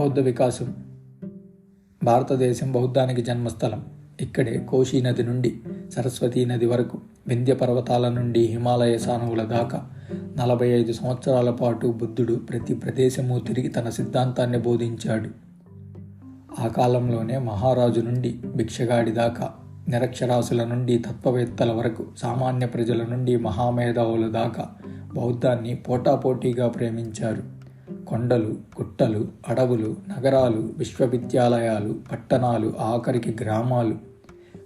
బౌద్ధ వికాసం. భారతదేశం బౌద్ధానికి జన్మస్థలం. ఇక్కడే కోశీ నది నుండి సరస్వతీ నది వరకు వింధ్య పర్వతాల నుండి హిమాలయ సానువుల దాకా నలభై ఐదు సంవత్సరాల పాటు బుద్ధుడు ప్రతి ప్రదేశము తిరిగి తన సిద్ధాంతాన్ని బోధించాడు. ఆ కాలంలోనే మహారాజు నుండి భిక్షగాడి దాకా నిరక్షరాసుల నుండి తత్వవేత్తల వరకు సామాన్య ప్రజల నుండి మహామేధావుల దాకా బౌద్ధాన్ని పోటాపోటీగా ప్రేమించారు. కొండలు గుట్టలు అడవులు నగరాలు విశ్వవిద్యాలయాలు పట్టణాలు ఆఖరికి గ్రామాలు.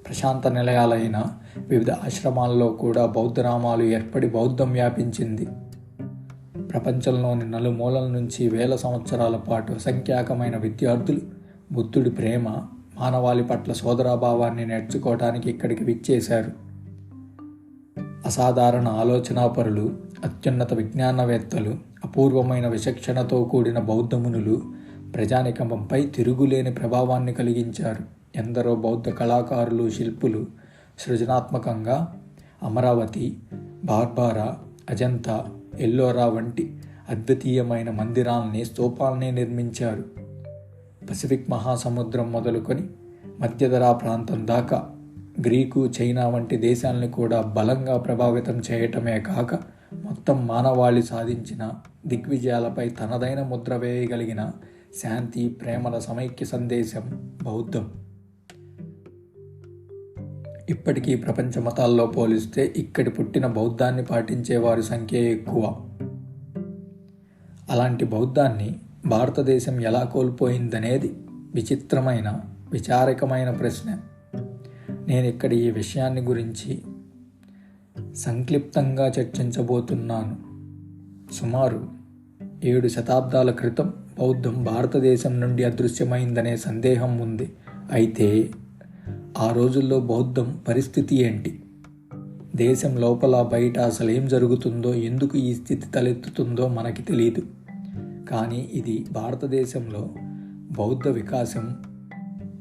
ప్రశాంత నిలయాలైన వివిధ ఆశ్రమాల్లో కూడా బౌద్ధనామాలు ఏర్పడి బౌద్ధం వ్యాపించింది. ప్రపంచంలోని నలుమూలల నుంచి వేల సంవత్సరాల పాటు అసంఖ్యాకమైన విద్యార్థులు బుద్ధుడి ప్రేమ మానవాళి పట్ల సోదరాభావాన్ని నేర్చుకోవడానికి ఇక్కడికి విచ్చేశారు. అసాధారణ ఆలోచనాపరులు అత్యున్నత విజ్ఞానవేత్తలు అపూర్వమైన విచక్షణతో కూడిన బౌద్ధమునులు ప్రజానికమంపై తిరుగులేని ప్రభావాన్ని కలిగించారు. ఎందరో బౌద్ధ కళాకారులు శిల్పులు సృజనాత్మకంగా అమరావతి బార్బారా అజంతా ఎల్లోరా వంటి అద్వితీయమైన మందిరాల్ని స్తూపాల్ని నిర్మించారు. పసిఫిక్ మహాసముద్రం మొదలుకొని మధ్యధరా ప్రాంతం దాకా గ్రీకు చైనా వంటి దేశాలను కూడా బలంగా ప్రభావితం చేయటమే కాక మొత్తం మానవాళి సాధించిన దిగ్విజయాలపై తనదైన ముద్ర వేయగలిగిన శాంతి ప్రేమల సమైక్య సందేశం బౌద్ధం. ఇప్పటికీ ప్రపంచ మతాల్లో పోలిస్తే ఇక్కడి పుట్టిన బౌద్ధాన్ని పాటించే వారి సంఖ్య ఎక్కువ. అలాంటి బౌద్ధాన్ని భారతదేశం ఎలా కోల్పోయిందనేది విచిత్రమైన విచారకమైన ప్రశ్న. నేను ఇక్కడ ఈ విషయాన్ని గురించి సంక్లిప్తంగా చర్చించబోతున్నాను. సుమారు ఏడు శతాబ్దాల క్రితం బౌద్ధం భారతదేశం నుండి అదృశ్యమైందనే సందేహం ఉంది. అయితే ఆ రోజుల్లో బౌద్ధం పరిస్థితి ఏంటి? దేశం లోపల బయట అసలు ఏం జరుగుతుందో ఎందుకు ఈ స్థితి తలెత్తుతుందో మనకి తెలియదు కానీ ఇది భారతదేశంలో బౌద్ధ వికాసం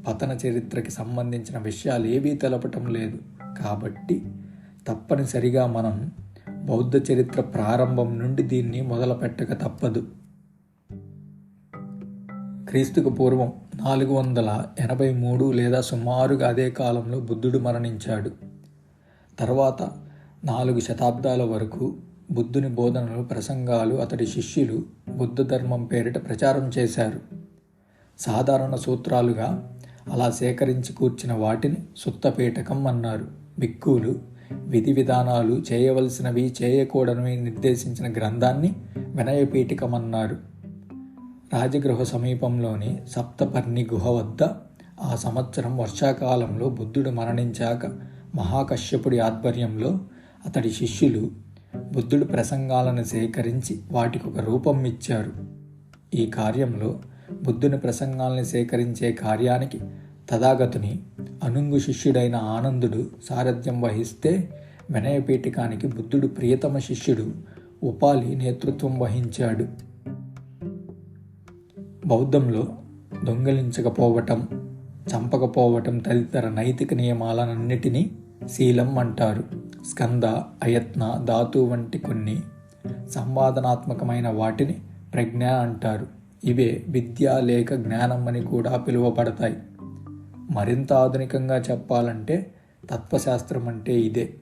పతన చరిత్రకి సంబంధించిన విషయాలు ఏవీ తెలపటం లేదు. కాబట్టి తప్పనిసరిగా మనం బౌద్ధ చరిత్ర ప్రారంభం నుండి దీన్ని మొదలుపెట్టక తప్పదు. క్రీస్తుకు పూర్వం నాలుగు వందల ఎనభై మూడు లేదా సుమారుగా అదే కాలంలో బుద్ధుడు మరణించాడు. తర్వాత నాలుగు శతాబ్దాల వరకు బుద్ధుని బోధనలు ప్రసంగాలు అతడి శిష్యులు బుద్ధ ధర్మం పేరిట ప్రచారం చేశారు. సాధారణ సూత్రాలుగా అలా సేకరించి కూర్చిన వాటిని సుత్తపీఠకం అన్నారు. బిక్కులు విధి విధానాలు చేయవలసినవి చేయకూడనివి నిర్దేశించిన గ్రంథాన్ని వినయపీఠికమన్నారు. రాజగృహ సమీపంలోని సప్తపర్ణి గుహ వద్ద ఆ సంవత్సరం వర్షాకాలంలో బుద్ధుడు మరణించాక మహాకశ్యపుడి ఆధ్వర్యంలో అతడి శిష్యులు బుద్ధుడు ప్రసంగాలను సేకరించి వాటికి ఒక రూపం ఇచ్చారు. ఈ కార్యంలో బుద్ధుని ప్రసంగాలను సేకరించే కార్యానికి తథాగతుని అనుంగు శిష్యుడైన ఆనందుడు సారథ్యం వహిస్తే వినయపీఠికానికి బుద్ధుడు ప్రియతమ శిష్యుడు ఉపాలి నేతృత్వం వహించాడు. బౌద్ధంలో దొంగిలించకపోవటం చంపకపోవటం తదితర నైతిక నియమాలన్నిటినీ శీలం అంటారు. స్కంద అయత్న ధాతు వంటి కొన్ని సంవాదనాత్మకమైన వాటిని ప్రజ్ఞ అంటారు. ఇవే విద్య లేక జ్ఞానం అని కూడా పిలువబడతాయి. మరింత ఆధునికంగా చెప్పాలంటే తత్వశాస్త్రం అంటే ఇదే.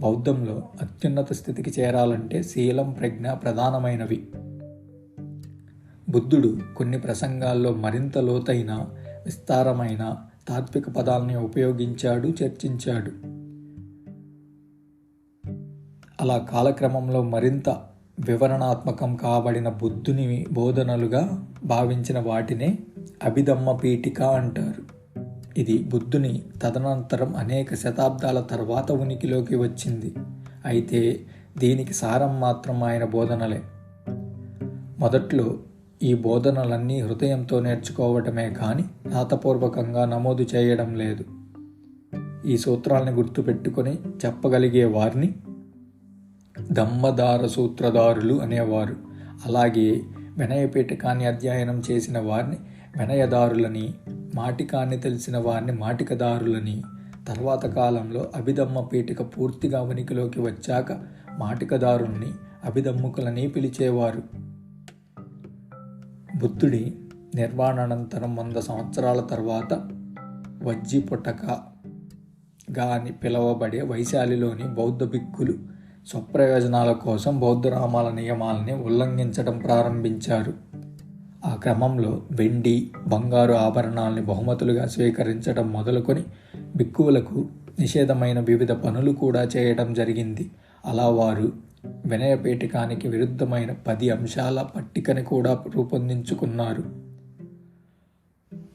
బౌద్ధంలో అత్యున్నత స్థితికి చేరాలంటే శీలం ప్రజ్ఞ ప్రధానమైనవి. బుద్ధుడు కొన్ని ప్రసంగాల్లో మరింత లోతైన విస్తారమైన తాత్విక పదాలని ఉపయోగించాడు చర్చించాడు. అలా కాలక్రమంలో మరింత వివరణాత్మకం కాబడిన బుద్ధుని బోధనలుగా భావించిన వాటినే అభిధమ్మ పీఠిక అంటారు. ఇది బుద్ధుని తదనంతరం అనేక శతాబ్దాల తర్వాత ఉనికిలోకి వచ్చింది. అయితే దీనికి సారం మాత్రం ఆయన బోధనలే. మొదట్లో ఈ బోధనలన్నీ హృదయంతో నేర్చుకోవటమే కానీ రాతపూర్వకంగా నమోదు చేయడం లేదు. ఈ సూత్రాలను గుర్తుపెట్టుకొని చెప్పగలిగే వారిని దమ్మదార సూత్రధారులు అనేవారు. అలాగే వినయపీఠకాన్ని అధ్యయనం చేసిన వారిని వినయదారులని మాటికాన్ని తెలిసిన వారిని మాటికదారులని తర్వాత కాలంలో అభిదమ్మ పీఠిక పూర్తిగా ఉనికిలోకి వచ్చాక మాటికదారుల్ని అభిదమ్ముకులని పిలిచేవారు. బుద్ధుడి నిర్వాణానంతరం వంద సంవత్సరాల తర్వాత వజ్జిపుటకగా అని పిలువబడే వైశాలిలోని బౌద్ధ భిక్కులు స్వప్రయోజనాల కోసం బౌద్ధ రామాల నియమాలని ఉల్లంఘించడం ప్రారంభించారు. ఆ క్రమంలో వెండి బంగారు ఆభరణాలని బహుమతులుగా స్వీకరించడం మొదలుకొని భిక్కువులకు నిషేధమైన వివిధ పనులు కూడా చేయడం జరిగింది. అలా వారు వినయపేటికానికి విరుద్ధమైన పది అంశాల పట్టికని కూడా రూపొందించుకున్నారు.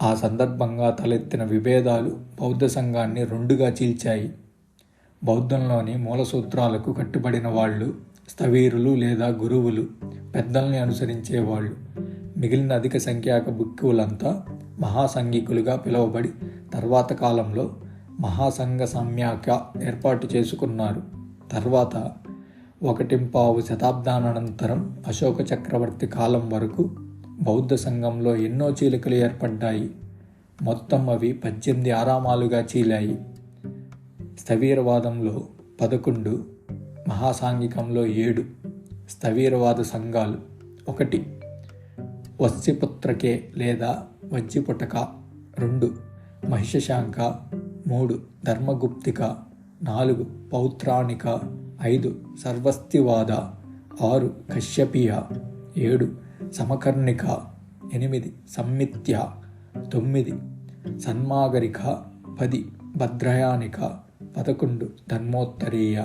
ఆ సందర్భంగా తలెత్తిన విభేదాలు బౌద్ధ సంఘాన్ని రెండుగా చీల్చాయి. బౌద్ధంలోని మూల సూత్రాలకు కట్టుబడిన వాళ్ళు స్థవీరులు లేదా గురువులు పెద్దల్ని అనుసరించేవాళ్ళు మిగిలిన అధిక సంఖ్యాక భిక్కువులంతా మహాసంఘికులుగా పిలువబడి తర్వాత కాలంలో మహాసంఘ సమ్యాక ఏర్పాటు చేసుకున్నారు. తర్వాత ఒకటింపావు శతాబ్దానంతరం అశోక చక్రవర్తి కాలం వరకు బౌద్ధ సంఘంలో ఎన్నో చీలికలు ఏర్పడ్డాయి. మొత్తం అవి పద్దెనిమిది ఆరామాలుగా చీలాయి. స్థవీరవాదంలో పదకొండు మహాసాంఘికంలో ఏడు స్థవీరవాద సంఘాలు ఒకటి. వత్సిపుత్రకే లేదా వజ్జిపుటక రెండు మహిషశాంక మూడు ధర్మగుప్తిక నాలుగు పౌత్రాణిక ఐదు సర్వస్తివాద ఆరు కశ్యపియ ఏడు సమకర్ణిక ఎనిమిది సమ్మిత్య తొమ్మిది సన్మాగరిక పది భద్రయానిక పదకొండు ధర్మోత్తరీయ.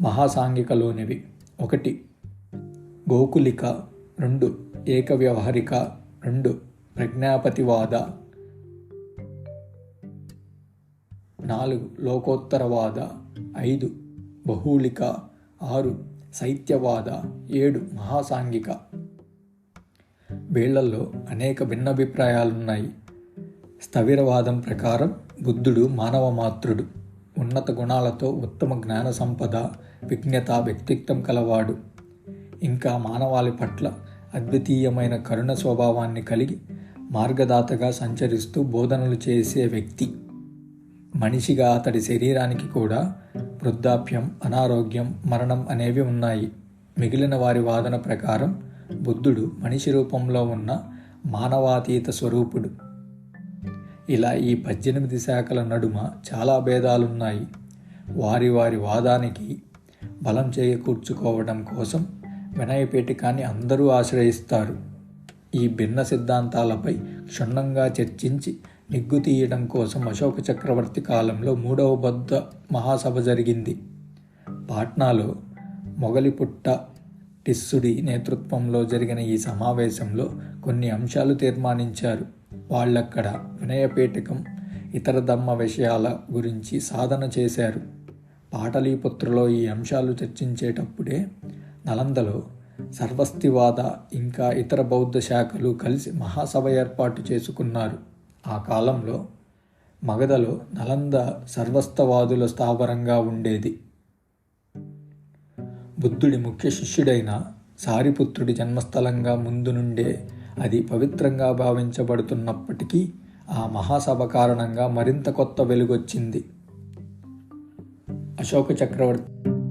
మహాసాంఘికలోనివి ఒకటి గోకులిక రెండు ఏకవ్యవహారిక రెండు ప్రజ్ఞాపతివాద. నాలుగు లోకోత్తరవాద. ఐదు బహుళిక. ఆరు శైత్యవాద ఏడు మహాసాంఘిక. వీళ్ళలో అనేక భిన్నాభిప్రాయాలున్నాయి. స్థవిరవాదం ప్రకారం బుద్ధుడు మానవ మాతృడు ఉన్నత గుణాలతో ఉత్తమ జ్ఞాన సంపద విజ్ఞత వ్యక్తిత్వం కలవాడు. ఇంకా మానవాళి పట్ల అద్వితీయమైన కరుణ స్వభావాన్ని కలిగి మార్గదాతగా సంచరిస్తూ బోధనలు చేసే వ్యక్తి. మనిషిగా అతడి శరీరానికి కూడా వృద్ధాప్యం అనారోగ్యం మరణం అనేవి ఉన్నాయి. మిగిలిన వారి వాదన ప్రకారం బుద్ధుడు మనిషి రూపంలో ఉన్న మానవాతీత స్వరూపుడు. ఇలా ఈ పద్దెనిమిది శాఖల నడుమ చాలా భేదాలున్నాయి. వారి వారి వాదానికి బలం చేకూర్చుకోవడం కోసం వినయపేటికాన్ని అందరూ ఆశ్రయిస్తారు. ఈ భిన్న సిద్ధాంతాలపై క్షుణ్ణంగా చర్చించి నిగ్గు తీయడం కోసం అశోక చక్రవర్తి కాలంలో మూడవ బద్ద మహాసభ జరిగింది. పాట్నాలో మొగలిపుట్ట టిస్సుడి నేతృత్వంలో జరిగిన ఈ సమావేశంలో కొన్ని అంశాలు తీర్మానించారు. వాళ్ళక్కడ వినయపేటకం ఇతర ధమ్మ విషయాల గురించి సాధన చేశారు. పాటలీపుత్రలో ఈ అంశాలు చర్చించేటప్పుడే నలందలో సర్వస్తివాద ఇంకా ఇతర బౌద్ధ శాఖలు కలిసి మహాసభ ఏర్పాటు చేసుకున్నారు. ఆ కాలంలో మగధలో నలంద సర్వస్తవాదుల స్థావరంగా ఉండేది. బుద్ధుడి ముఖ్య శిష్యుడైన సారిపుత్రుడి జన్మస్థలంగా ముందు నుండే అది పవిత్రంగా భావించబడుతున్నప్పటికీ ఆ మహాసభ కారణంగా మరింత కొత్త వెలుగొచ్చింది. అశోక చక్రవర్తి